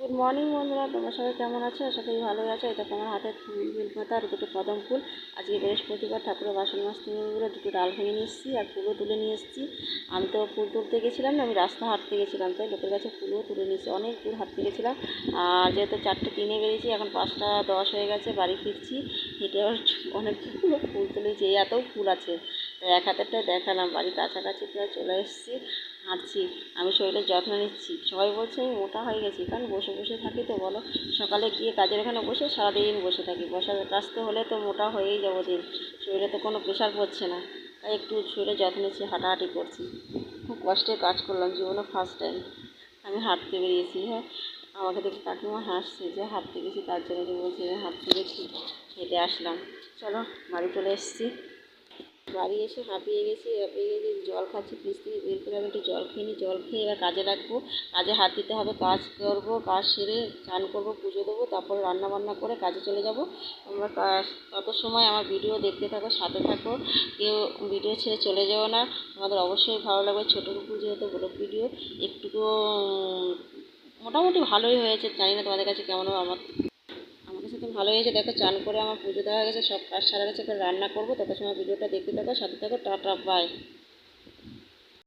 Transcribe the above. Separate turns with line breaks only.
Good morning বন্ধুরা। তোমরা সবাই কেমন আছো? আশা করি ভালোই আছো। এটা তোমার হাতে ফুল বেলপাতা আর দুটো কদম ফুল। আজকে বৃহস্পতিবার, ঠাকুরের বাসন মাজতে বলে দুটো ডাল ভেঙে নিয়ে এসেছি আর ফুলও তুলে নিয়ে এসেছি। আমি তো ফুল তুলতে গেছিলাম না, আমি রাস্তা হাঁটতে গেছিলাম, তাই লোকের কাছে ফুলও তুলে নিয়েছি। অনেক দূর হাঁটতে গেছিলাম। আর যেহেতু চারটে তিনে বেরিয়েছি, এখন পাঁচটা দশ হয়ে গেছে, বাড়ি ফিরছি। হেঁটে অনেকগুলো ফুল তুলেছি, এই এত ফুল আছে। এক হাতেরটা দেখালাম, বাড়ির কাছাকাছি প্রায় চলে এসেছি। হাঁটছি, আমি শরীরের যত্ন নিচ্ছি। সবাই বলছে, আমি মোটা হয়ে গেছি, কারণ বসে বসে থাকি তো, বলো। সকালে গিয়ে কাজের ওখানে বসে সারাদিন বসে থাকি। বসার কাজ তো হলে তো মোটা হয়েই যাব দিন। শরীরে তো কোনো প্রেশার পড়ছে না। তাই একটু শরীরের যত্ন নিচ্ছি, হাঁটাহাঁটি করছি। খুব কষ্টে কাজ করলাম, জীবনে ফার্স্ট টাইম আমি হাঁটতে বেরিয়েছি হ্যাঁ। আমাকে দেখে কাকিমা হাসছে যে, হাঁটতে গেছি, তার জন্য যে বলছি হাঁটতে গেছি। হেঁটে আসলাম। চলো, বাড়ি চলে এসেছি। বাড়ি এসে হাঁপিয়ে গেছি হাঁপিয়ে গেছি, জল খাচ্ছি, ফ্রিজ থেকে বের করে আমি একটু জল খেয়ে নিই, জল খেয়ে এবার কাজে রাখব কাজে হাত দিতে হবে, কাজ করব, কাজ সেরে চান করব, পুজো দেবো, তারপরে রান্না বান্না করে কাজে চলে যাব। কাজ তত সময় আমার ভিডিও দেখতে থাকো, সাথে থাকো, কেউ ভিডিও ছেড়ে চলে যাও না। তোমাদের অবশ্যই ভালো লাগবে, ছোটো কুকুর যেহেতু, বড় ভিডিও একটুকু মোটামুটি ভালোই হয়েছে, জানি না তোমাদের কাছে কেমন হবে আমার আমার ভালো হয়েছে। দেখো, চান করে আমার পুজো দেওয়া হয়ে গেছে, সব কাজ সারা গেছে রান্না করব তত সময় ভিডিওটা দেখতে থাকো, সাথে থাকো, টাটা বাই